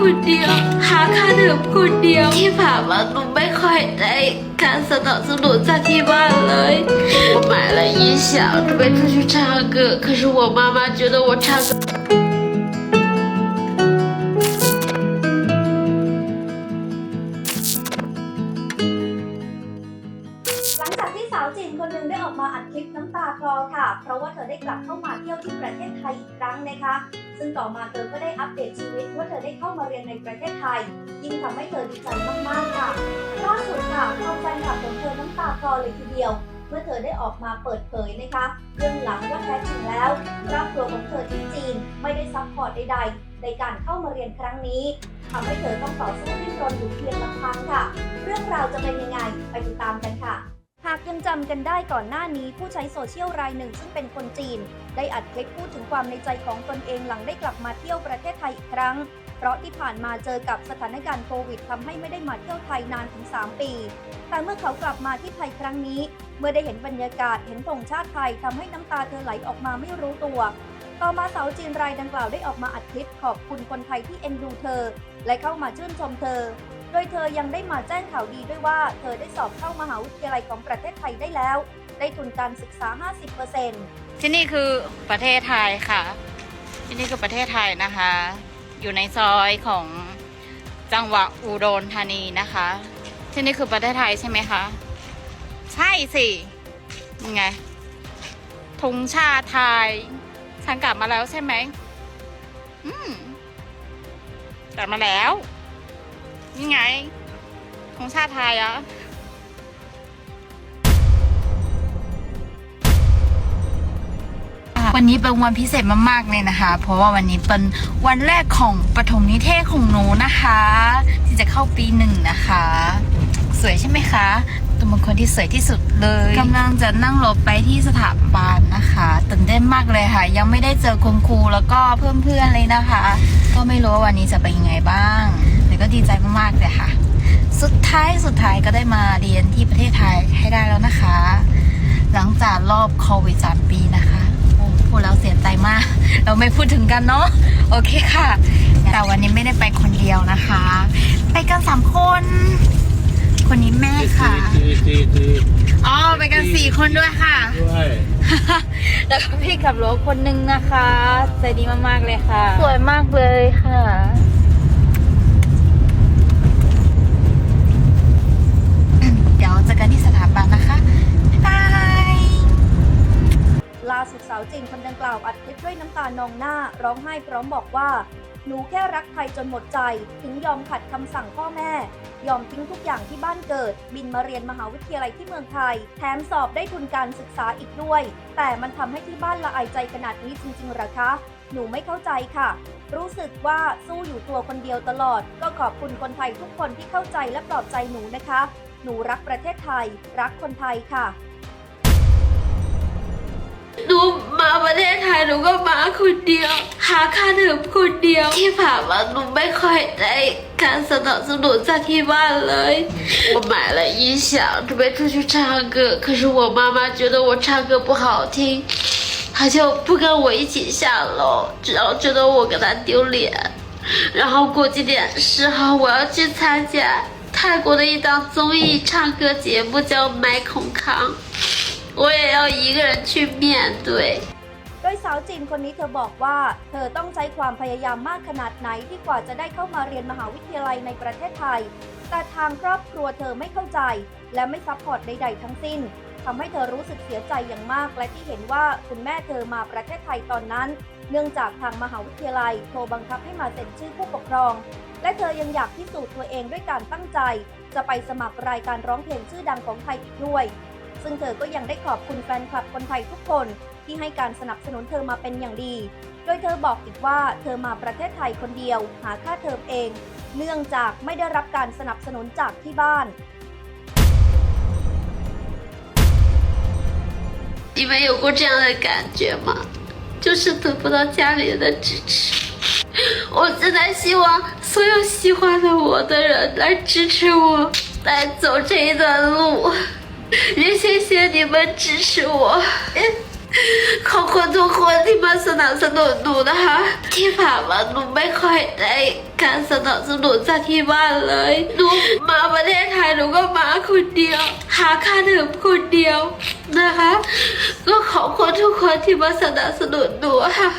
คนเดียว หาค่าเทอมคนเดียว ที่ผ่านมาหนูไม่ค่อยได้การสนับสนุนจากที่บ้านเลย我买了音响准备出去唱歌可是我妈妈觉得我唱歌 หลังจากที่สาวจีนคนหนึ่งได้ออกมาอัดคลิปน้ำตาคลอค่ะ เพราะว่าเธอได้กลับเข้ามาเที่ยวที่ประเทศไทยอีกครั้งนะคะ ซึ่งต่อมาเธอก็ได้อัปเดตชีวิตว่าเธอได้เข้ามาเรียนในประเทศไทย ยิ่งทำให้เธอดีใจมากๆค่ะล่าสุดค่ะทางแฟนคลับของเธอน้ำตาคลอเลยทีเดียวเมื่อเธอได้ออกมาเปิดเผยนะคะเรื่องหลังว่าแท้จริงแล้วครอบครัวของเธอที่จีนไม่ได้ซัพพอร์ตใดๆ ในการเข้ามาเรียนครั้งนี้ทำให้เธอต้องต่อสู้ดิ้นรนอยู่เพียงลำพังค่ะ เรื่องราวจะเป็นยังไงไปติดตามกันากยังจำกันได้ก่อนหน้านี้ผู้ใช้โซเชียลรายหนึ่งซึ่งเป็นคนจีน ได้อัดคลิปพูดถึงความในใจของตนเองหลังได้กลับมาเที่ยวประเทศไทยอีกครั้ง เพราะที่ผ่านมาเจอกับสถานการณ์โควิดทำให้ไม่ได้มาเที่ยวไทยนานถึง 3 ปี แต่เมื่อเขากลับมาที่ไทยครั้งนี้ เมื่อได้เห็นบรรยากาศเห็นธงชาติไทยทำให้น้ำตาเธอไหลออกมาไม่รู้ตัวต่อมาสาวจีนรายดังกล่าวได้ออกมาอัดคลิปขอบคุณคนไทยที่เอ็นดูเธอ และเข้ามาชื่นชมเธอ โดยเธอยังได้มาแจ้งข่าวดีด้วยว่าเธอได้สอบเข้ามหาวิทยาลัยของประเทศไทยได้แล้ว ได้ทุนการศึกษา 50%ที่นี่คือประเทศไทยค่ะ ที่นี่คือประเทศไทยนะคะ อยู่ในซอยของจังหวัดอุดรธานีนะคะ ที่นี่คือประเทศไทยใช่ไหมคะ ใช่สิยังไงธงชาติไทยฉันกลับมาแล้วใช่ไหม อืม กลับมาแล้ว นี่ไงธงชาติไทยอะวันนี้เป็นวันพิเศษมากๆเลยนะคะ เพราะว่าวันนี้เป็นวันแรกของปฐมนิเทศของหนูนะคะ ที่จะเข้าปีหนึ่งนะคะ สวยใช่ไหมคะตัวเป็นคนที่สวยที่สุดเลยกำลังจะนั่งรถไปที่สถาบันนะคะตื่นเต้นมากเลยค่ะ ยังไม่ได้เจอคุณครูแล้วก็เพื่อนๆเลยนะคะ ก็ไม่รู้ว่าวันนี้จะเป็นยังไงบ้าง แต่ก็ดีใจมากๆเลยค่ะ สุดท้ายสุดท้ายก็ได้มาเรียนที่ประเทศไทยให้ได้แล้วนะคะ หลังจากรอบโควิดสามปีนะคะโอ้พูดแล้วเสียใจมาก เราไม่พูดถึงกันเนาะโอเคค่ะ แต่วันนี้ไม่ได้ไปคนเดียวนะคะ ไปกันสามคน คนนี้แม่ค่ะตีตีตีอ๋อไปกันสี่คนด้วยค่ะด้วยแล้วก็พี่ขับรถคนนึงนะคะ ใจดีมากๆเลยค่ะ สวยมากเลยค่ะ เดี๋ยวเจอกันที่สถาบันนะคะบ๊ายบาย ล่าสุดสาว จีนคนดังกล่าวอัดคลิปด้วยน้ำตานองหน้า ร้องไห้พร้อมบอกว่า หนูแค่รักไทยจนหมดใจ ถึงยอมขัดคำสั่งพ่อแม่ ยอมทิ้งทุกอย่างที่บ้านเกิด บินมาเรียนมหาวิทยาลัยที่เมืองไทย แถมสอบได้ทุนการศึกษาอีกด้วย แต่มันทำให้ที่บ้านละอายใจขนาดนี้จริงๆหรอคะ หนูไม่เข้าใจค่ะ รู้สึกว่าสู้อยู่ตัวคนเดียวตลอด ก็ขอบคุณคนไทยทุกคนที่เข้าใจและปลอบใจหนูนะคะ หนูรักประเทศไทย รักคนไทยค่ะหนูมาประเทศไทยหนูก็มาคนเดียว หาค่าเทอมคนเดียว ที่ผ่านมาหนูไม่ค่อยได้การสนับสนุนจากที่บ้านเลย我买了音响准备出去唱歌可是我妈妈觉得我唱歌不好听她就不跟我一起下楼然后觉得我跟她丢脸然后过几点十号我要去参加泰国的一档综艺唱歌节目叫麦孔康我也要一个人去面对。 โดยสาวจีนคนนี้เธอบอกว่า เธอต้องใช้ความพยายามมากขนาดไหนที่กว่าจะได้เข้ามาเรียนมหาวิทยาลัยในประเทศไทย แต่ทางครอบครัวเธอไม่เข้าใจ และไม่ซัพพอร์ตใด ๆ ทั้งสิ้นทำให้เธอรู้สึกเสียใจอย่างมาก และที่เห็นว่าคุณแม่เธอมาประเทศไทยตอนนั้น เนื่องจากทางมหาวิทยาลัยโทรบังคับให้มาเซ็นชื่อผู้ปกครอง และเธอยังอยากพิสูจน์ตัวเองด้วยการตั้งใจ จะไปสมัครรายการร้องเพลงชื่อดังของไทยอีกด้วย ซึ่งเธอก็ยังได้ขอบคุณแฟนคลับคนไทยทุกคน ที่ให้การสนับสนุนเธอมาเป็นอย่างดี โดยเธอบอกอีกว่าเธอมาประเทศไทยคนเดียว หาค่าเทอมเอง เนื่องจากไม่ได้รับการสนับสนุนจากที่บ้าน 你们有过这样的感觉吗？就是得不到家里人的支持。我现在希望所有喜欢的我的人来支持我，来走这一段路。 也谢谢你们支持我。 ขอบคุณทุกคนที่มาสนับสนุนหนูนะคะ ที่ผ่านมาหนูไม่ค่อยได้การสนับสนุนจากที่บ้านเลยหนูมาประเทศไทยหนูก็มาคนเดียว หาค่าเทอมคนเดียวนะคะ ก็ขอบคุณทุกคนที่มาสนับสนุนหนูค่ะ